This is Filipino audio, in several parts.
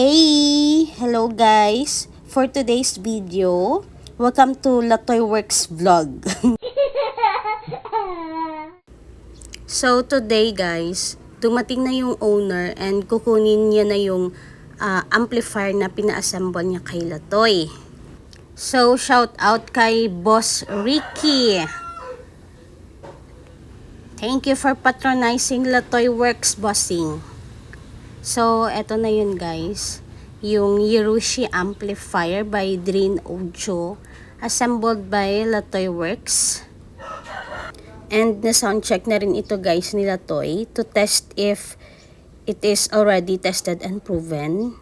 Hey! Hello guys! For today's video, welcome to Latoy Works Vlog. so today guys, dumating na yung owner and kukunin niya na yung ah, amplifier na pina-assemble niya kay Latoy. So shout out kay Boss Ricky. Thank you for patronizing Latoy Works Bossing. So, eto na yun guys. Yung Yerushi Amplifier by Drin Ojo. Assembled by Latoy Works. And na-sound check na rin ito guys ni Latoy to test if it is already tested and proven.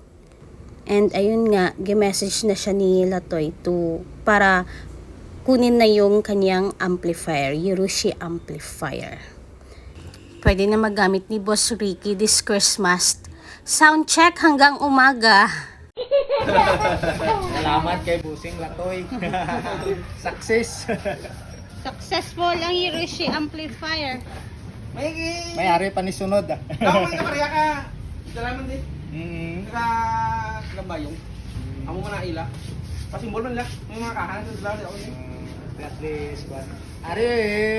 And ayun nga, gi-message na siya ni Latoy to para kunin na yung kanyang amplifier, Yerushi Amplifier. Pwede na magamit ni Boss Ricky this Christmas. Sound check hanggang umaga. Salamat kay Busing Latoy. Success. Successful ang Yerushi Amplifier. May May ari pa ni sunod ah. Tama may ka. Salamat din. Mm. Saka lambayong. Amo man na ila. Pasimbol man lang. May mga kahanan sa dalawa ako ni. At least ba. Ari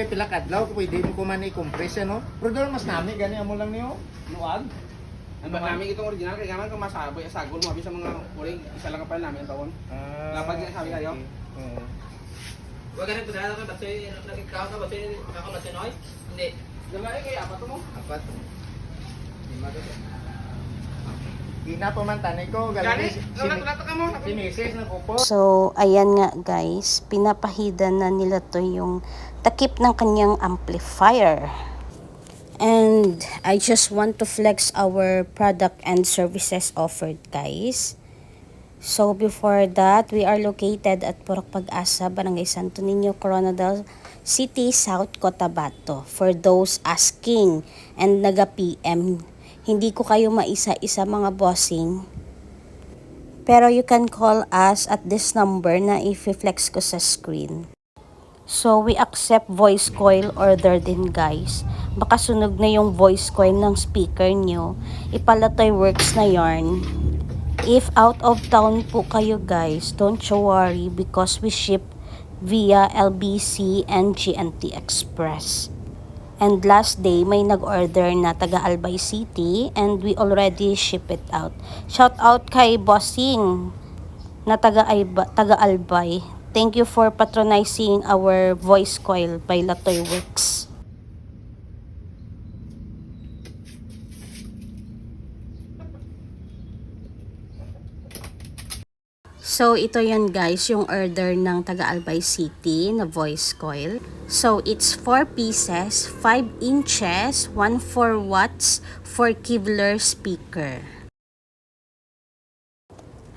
pila kadlaw pwede mo ko man i-compress yan, no. Pero mas nami gani amo lang niyo. Luag. Ang ba namin itong original kaya naman kung masaboy sagol mo sa mga uling isa lang ang pala namin taon. Ah. Lapad yan, sabi kayo? Oo. Huwag ka rin pinala ka kasi nagkakaw ka kasi nakakamatay noy? Hindi. Dala eh kaya apat mo. Apat. Lima to. Gina pa man tanay ko galing. Sinisis ng upo. So, ayan nga guys, pinapahida na nila to yung takip ng kanyang amplifier. And I just want to flex our product and services offered guys. So before that, we are located at Purok Pag-asa, Barangay Santo Niño, Coronadal City, South Cotabato. For those asking and naga-PM, hindi ko kayo maisa-isa mga bossing. Pero you can call us at this number na i-flex ko sa screen. So, we accept voice coil order din guys. Baka sunog na yung voice coil ng speaker nyo. Ipalatoy works na yarn. If out of town po kayo guys, don't you worry because we ship via LBC and GNT Express. And last day, may nag-order na taga Albay City and we already ship it out. Shout out kay Bossing na taga, taga Albay. Thank you for patronizing our voice coil by Latoy Works. So, ito yan guys, yung order ng taga Albay City na voice coil. So, it's 4 pieces, 5 inches, 1 4 watts for Kevlar speaker.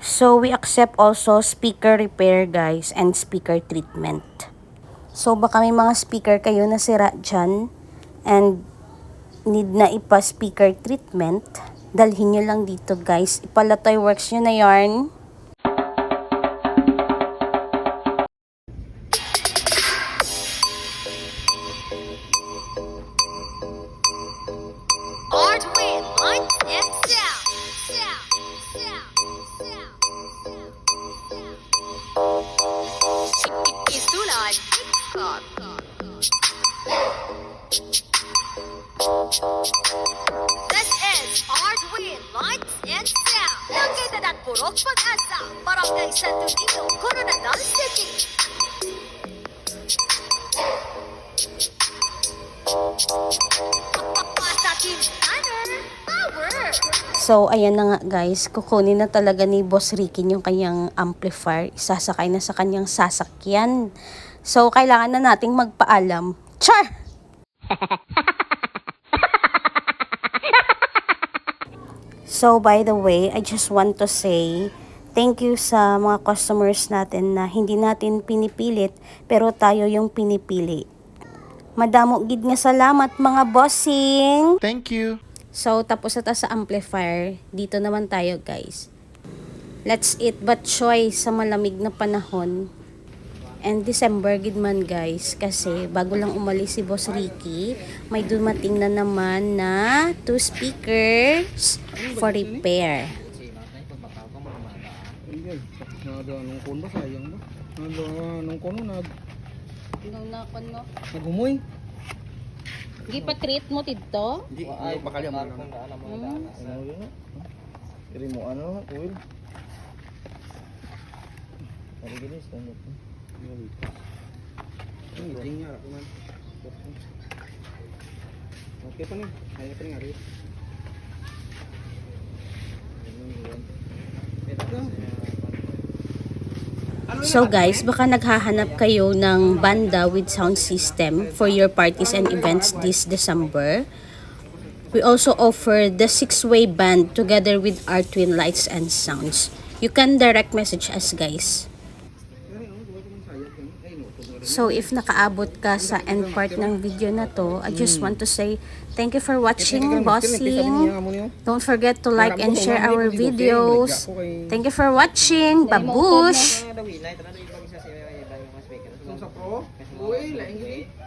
So, we accept also speaker repair guys and speaker treatment. So, baka may mga speaker kayo na sira dyan and need na ipa-speaker treatment, dalhin nyo lang dito guys. Ipalatoy works nyo na yarn. This is Hardware Lights and Sound. Located at Purok Pag-asa, Barangay Santo Niño, Coronadal City. So, ayan na nga guys, kukunin na talaga ni Boss Ricky yung kanyang amplifier. Isasakay na sa kanyang sasakyan. So, kailangan na nating magpaalam. Char! so, by the way, I just want to say thank you sa mga customers natin na hindi natin pinipilit pero tayo yung pinipili. Madamo gid nga salamat mga bossing! Thank you. So, tapos na ta sa amplifier. Dito naman tayo, guys. Let's eat but choy sa malamig na panahon. And December gid man guys kasi bago lang umalis si Boss Ricky, may dumating na naman na two speakers for repair. Nung kono nag Nung nakon no. naghumoy. Di pa treat mo dito? Hindi, ay bakal mo lang. Hmm. Ano yun? Iri mo ano, oil. Ano gini standard? Niya ako man. Okay pa ni. Kaya pa ni ari. Ito. So guys, baka naghahanap kayo ng banda with sound system for your parties and events this December. We also offer the six-way band together with our twin lights and sounds. You can direct message us guys. So if nakaabot ka sa end part ng video na to, I just want to say thank you for watching, bossing. Don't forget to like and share our videos. Thank you for watching. Babush! Uy, laing.